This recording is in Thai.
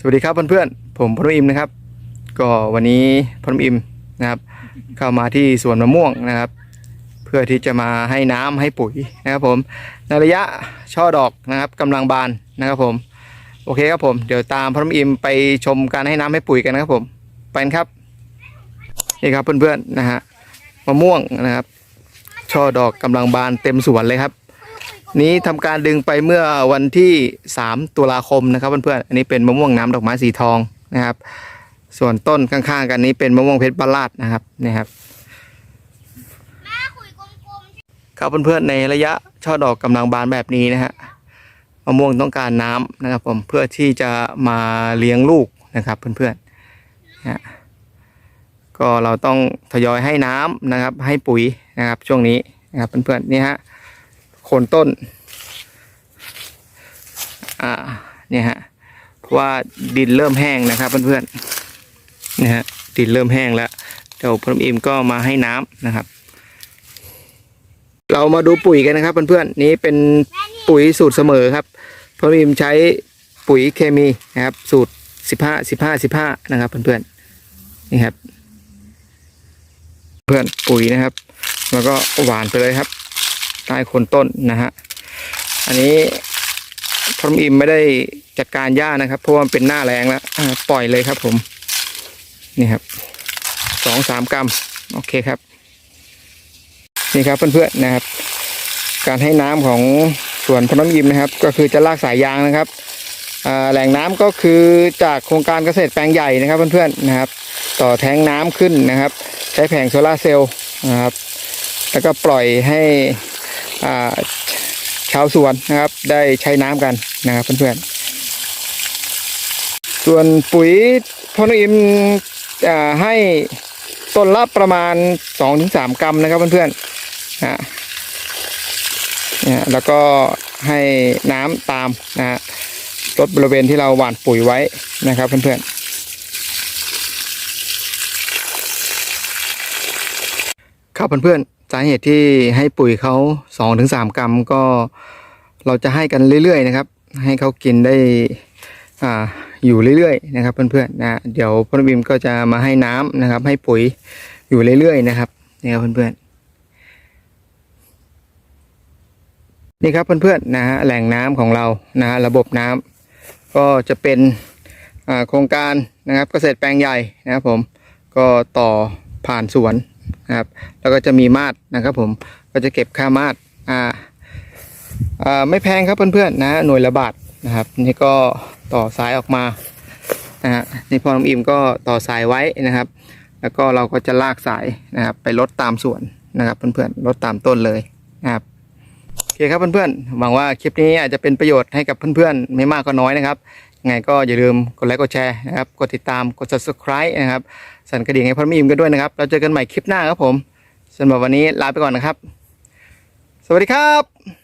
สวัสดีครับเพื่อนๆผมพนุอิมนะครับ ก็วันนี้พนุอิมนะครับเข้ามาที่สวนมะม่วงนะครับ เพื่อที่จะมาให้น้ำให้ปุ๋ยนะครับผมในระยะช่อดอกนะครับกำลังบานนะครับผมโอเคครับผมเดี๋ยวตามพนุอิมไปชมการให้น้ำให้ปุ๋ยกันนะครับผมไปครับนี่ครับเพื่อนๆนะฮะมะม่วงนะครับ ช่อดอกกำลังบานเต็มสวนเลยครับ นี้ทำการดึงไปเมื่อวันที่ 3 ตุลาคมนะครับเพื่อนๆอันนี้เป็นมะม่วงน้ำดอกไม้สีทองนะครับ ส่วนต้นข้างๆ กันนี้เป็นมะม่วงเพชรบานลาดนะครับนี่ครับครับเพื่อนๆในระยะช่อดอกกำลังบานแบบนี้นะฮะมะม่วงต้องการน้ำนะครับ ผมเพื่อที่จะมาเลี้ยงลูกนะครับ เพื่อนๆนะก็เราต้องทยอยให้น้ำนะครับ ให้ปุ๋ยนะครับ ช่วงนี้นะครับเพื่อนๆนี่ฮะ โคนต้น อ่าเนี่ยฮะเพราะว่าดินเริ่มแห้งนะครับเพื่อนๆนะฮะดินเริ่มแห้งแล้วเดี๋ยวพรมอิมก็มาให้น้ำนะครับ เรามาดูปุ๋ยกันนะครับเพื่อนๆนี้เป็นปุ๋ยสูตรเสมอครับพรมอิมใช้ปุ๋ยเคมีนะครับ สูตรสิบห้าสิบห้าสิบห้านะครับเพื่อนๆนี่ครับ เพื่อนปุ๋ยนะครับ แล้วก็หวานไปเลยครับ ใต้โคนต้นนะฮะอันนี้พรมอิมไม่ได้จัดการหญ้านะครับ เพราะว่ามันเป็นหน้าแรงแล้วปล่อยเลยครับผม นี่ครับสองสามกรัมโอเคครับ นี่ครับเพื่อนๆนะครับ การให้น้ำของสวนพน้ำยิมนะครับ ก็คือจะลากสายยางนะครับแหล่งน้ำก็คือจากโครงการเกษตรแปลงใหญ่นะครับเพื่อนๆนะครับ ต่อแทงน้ำขึ้นนะครับ ใช้แผงโซลาร์เซลล์นะครับ แล้วก็ปล่อยให้ ชาวสวนนะครับ ได้ใช้น้ำกันนะครับเพื่อนๆ ส่วนปุ๋ยพน้ำยิมอให้ต้นละประมาณ 2-3 กรัมนะครับเพื่อนๆนะแล้วก็ให้น้ำตามนะฮะลดบริเวณที่เราหว่านปุ๋ยไว้นะครับเพื่อนๆครับเพื่อนๆ สาเหตุที่ให้ปุ๋ยเขา2-3กรัมก็เราจะให้กันเรื่อยๆนะครับ ให้เขากินได้อ่าอยู่เรื่อยๆนะครับ เพื่อนๆนะเดี๋ยวพ่อบิมก็จะมาให้น้ำนะครับ ให้ปุ๋ยอยู่เรื่อยๆนะครับนี่ครับเพื่อนๆนี่ครับเพื่อนๆนะฮะแหล่งน้ำของเรานะฮะระบบน้ำก็จะเป็นอ่าโครงการนะครับ เกษตรแปลงใหญ่นะครับผมก็ต่อผ่านสวน นะครับ แล้วก็จะมีมาดนะครับผมก็จะเก็บค่ามาดอ่าอ่าไม่แพงครับเพื่อนๆนะหน่วยละบาทนะครับ นี่ก็ต่อสายออกมานะฮะนี่พอน้ำอิ่มก็ต่อสายไว้นะครับ แล้วก็เราก็จะลากสายนะครับ ไปลดตามส่วนนะครับเพื่อนๆลดตามต้นเลยนะครับโอเคครับเพื่อนๆหวังว่าคลิปนี้อาจจะเป็นประโยชน์ให้กับเพื่อนๆไม่มากก็น้อยนะครับ ไงก็อย่าลืมกดไลค์กดแชร์นะครับ กดติดตามกด subscribe นะครับ สั่นกระดิ่งให้พ่อน้ำอิ่มกันด้วยนะครับ เราเจอกันใหม่คลิปหน้าครับผมสำหรับวันนี้ลาไปก่อนนะครับ สวัสดีครับ